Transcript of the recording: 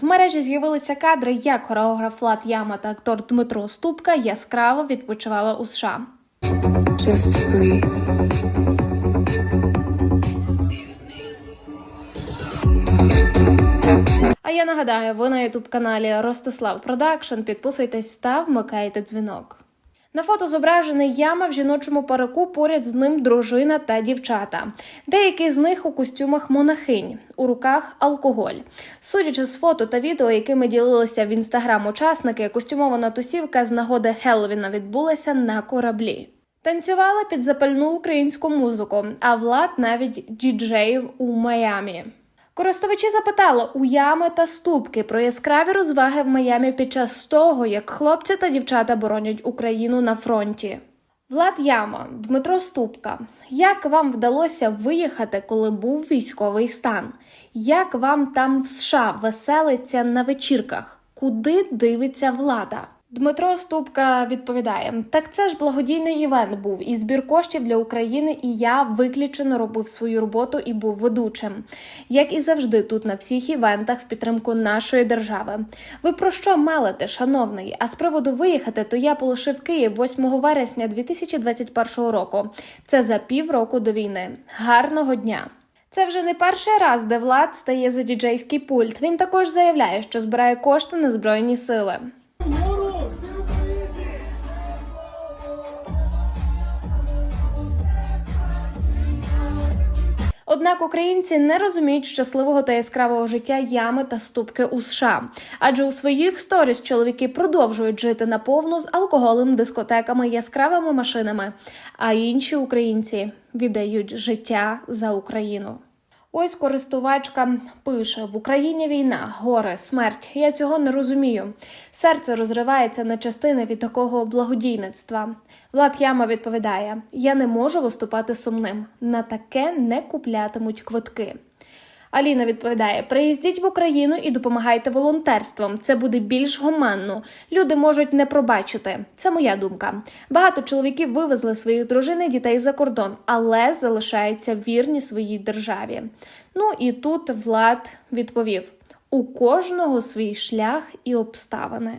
В мережі з'явилися кадри, як хореограф Влад Яма та актор Дмитро Ступка яскраво відпочивали у США. А я нагадаю, ви на ютуб каналі Ростислав Продакшн. Підписуйтесь та вмикайте дзвінок. На фото зображений яма в жіночому парику, поряд з ним дружина та дівчата. Деякі з них у костюмах монахинь, у руках алкоголь. Судячи з фото та відео, якими ділилися в інстаграм учасники, костюмована тусівка з нагоди Хеллоуіна відбулася на кораблі. Танцювали під запальну українську музику, а влад навіть діджеїв у Майамі. Користувачі запитали у ями та ступки про яскраві розваги в Майамі під час того, як хлопці та дівчата боронять Україну на фронті. Влад Яма, Дмитро Ступка. Як вам вдалося виїхати, коли був військовий стан? Як вам там в США веселиться на вечірках? Куди дивиться влада? Дмитро Ступка відповідає: так це ж благодійний івент був і збір коштів для України, і я виключено робив свою роботу і був ведучим. Як і завжди, тут на всіх івентах в підтримку нашої держави. Ви про що мелите, шановний? А з приводу виїхати, то я полишив Київ 8 вересня 2021 року. Це за півроку до війни. Гарного дня! Це вже не перший раз, де влад стає за діджейський пульт. Він також заявляє, що збирає кошти на збройні сили. Однак українці не розуміють щасливого та яскравого життя ями та ступки у США, адже у своїх сторіс чоловіки продовжують жити наповну з алкоголем, дискотеками, яскравими машинами, а інші українці віддають життя за Україну. Ось користувачка пише: в Україні війна, горе, смерть. Я цього не розумію. Серце розривається на частини від такого благодійництва. Влад Яма відповідає: Я не можу виступати сумним. На таке не куплятимуть квитки. Аліна відповідає: приїздіть в Україну і допомагайте волонтерством. Це буде більш гуманно. Люди можуть не пробачити. Це моя думка. Багато чоловіків вивезли своїх дружин і дітей за кордон, але залишаються вірні своїй державі. Ну і тут Влад відповів: у кожного свій шлях і обставини.